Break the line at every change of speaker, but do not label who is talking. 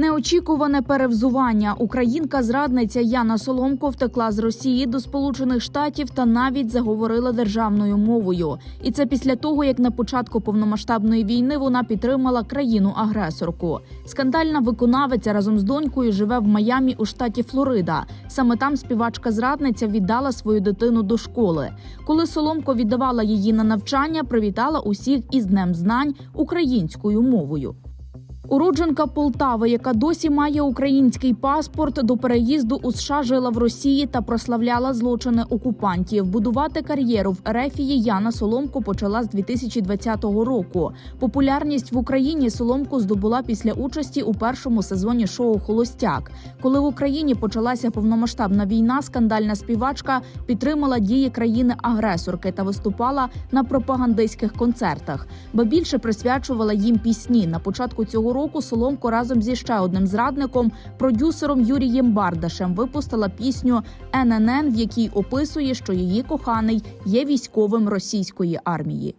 Неочікуване перевзування. Українка-зрадниця Яна Соломко втекла з Росії до Сполучених Штатів та навіть заговорила державною мовою. І це після того, як на початку повномасштабної війни вона підтримала країну-агресорку. Скандальна виконавиця разом з донькою живе в Майамі у штаті Флорида. Саме там співачка-зрадниця віддала свою дитину до школи. Коли Соломко віддавала її на навчання, привітала усіх із Днем знань українською мовою. Уродженка Полтави, яка досі має український паспорт, до переїзду у США жила в Росії та прославляла злочини окупантів. Будувати кар'єру в Ерефії Яна Соломко почала з 2020 року. Популярність в Україні Соломко здобула після участі у першому сезоні шоу Холостяк. Коли в Україні почалася повномасштабна війна, скандальна співачка підтримала дії країни-агресорки та виступала на пропагандистських концертах, ба більше присвячувала їм пісні. На початку цього року Соломко разом зі ще одним зрадником, продюсером Юрієм Бардашем, випустила пісню «ННН», в якій описує, що її коханий є військовим російської армії.